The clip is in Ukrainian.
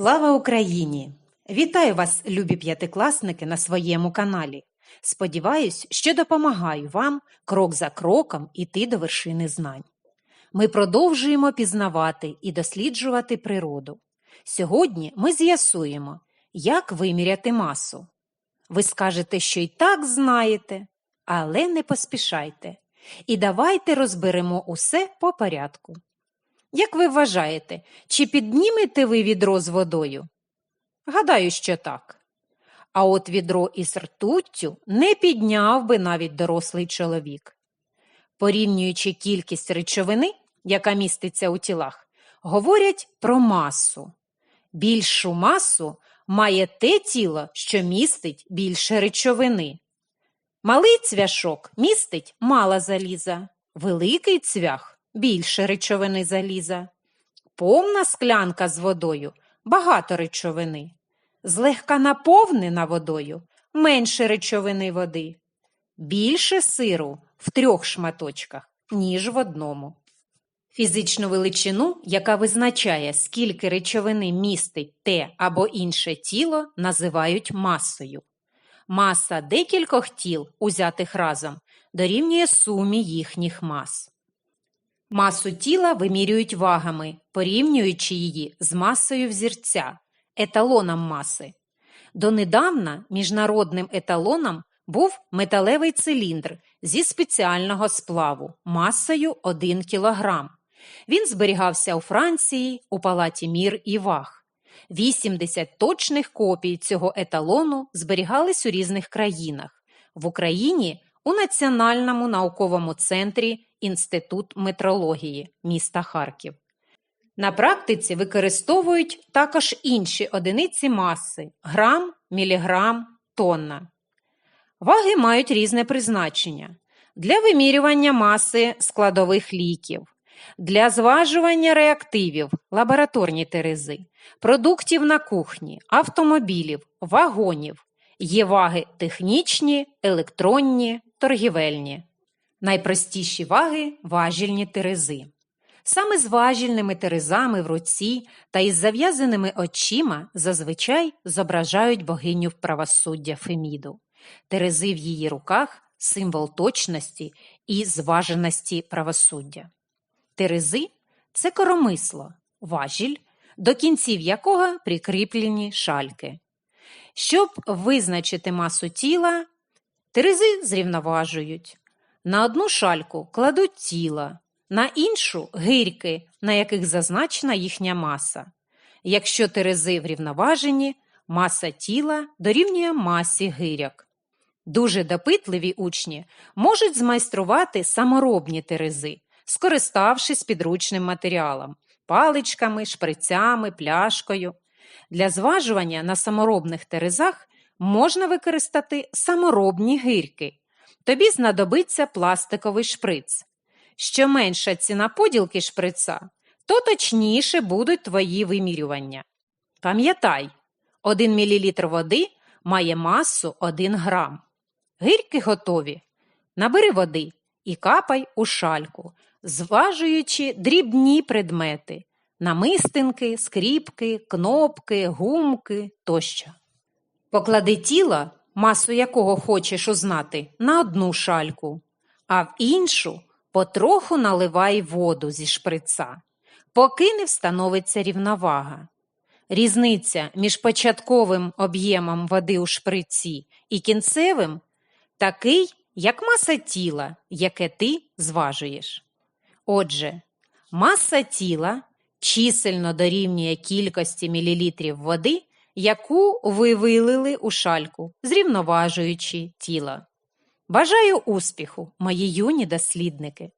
Слава Україні! Вітаю вас, любі п'ятикласники, на своєму каналі. Сподіваюсь, що допомагаю вам крок за кроком іти до вершини знань. Ми продовжуємо пізнавати і досліджувати природу. Сьогодні ми з'ясуємо, як виміряти масу. Ви скажете, що й так знаєте, але не поспішайте. І давайте розберемо усе по порядку. Як ви вважаєте, чи піднімете ви відро з водою? Гадаю, що так. А от відро із ртуттю не підняв би навіть дорослий чоловік. Порівнюючи кількість речовини, яка міститься у тілах, говорять про масу. Більшу масу має те тіло, що містить більше речовини. Малий цвяшок містить мало заліза, великий цвях більше речовини заліза. Повна склянка з водою багато речовини. Злегка наповнена водою менше речовини води. Більше сиру в трьох шматочках, ніж в одному. Фізичну величину, яка визначає, скільки речовини містить те або інше тіло, називають масою. Маса декількох тіл, узятих разом, дорівнює сумі їхніх мас. Масу тіла вимірюють вагами, порівнюючи її з масою взірця, еталоном маси. Донедавна міжнародним еталоном був металевий циліндр зі спеціального сплаву масою 1 кг. Він зберігався у Франції у палаті мір і ваг. 80 точних копій цього еталону зберігались у різних країнах. В Україні у Національному науковому центрі Інститут метрології міста Харків. На практиці використовують також інші одиниці маси грам, міліграм, тонна. Ваги мають різне призначення для вимірювання маси складових ліків, для зважування реактивів, лабораторні терези, продуктів на кухні, автомобілів, вагонів. Є ваги технічні, електронні, торгівельні. Найпростіші ваги важільні терези. Саме з важільними терезами в руці та із зав'язаними очима зазвичай зображають богиню правосуддя Феміду. Терези в її руках символ точності і зваженості правосуддя. Терези це коромисло, важіль, до кінців якого прикріплені шальки. Щоб визначити масу тіла, терези зрівноважують. На одну шальку кладуть тіла, на іншу гирьки, на яких зазначена їхня маса. Якщо терези врівноважені, маса тіла дорівнює масі гиряк. Дуже допитливі учні можуть змайструвати саморобні терези, скориставшись підручним матеріалом паличками, шприцями, пляшкою. Для зважування на саморобних терезах можна використати саморобні гирьки. Тобі знадобиться пластиковий шприц. Що менша ціна поділки шприца, то точніше будуть твої вимірювання. Пам'ятай, 1 мл води має масу 1 грам. Гирьки готові. Набери води і капай у шальку, зважуючи дрібні предмети намистинки, скріпки, кнопки, гумки тощо. Поклади тіло масу якого хочеш узнати, на одну шальку, а в іншу потроху наливай воду зі шприца, поки не встановиться рівновага. Різниця між початковим об'ємом води у шприці і кінцевим такий, як маса тіла, яке ти зважуєш. Отже, маса тіла чисельно дорівнює кількості мілілітрів води, яку ви вилили у шальку, зрівноважуючи тіло. Бажаю успіху, мої юні дослідники!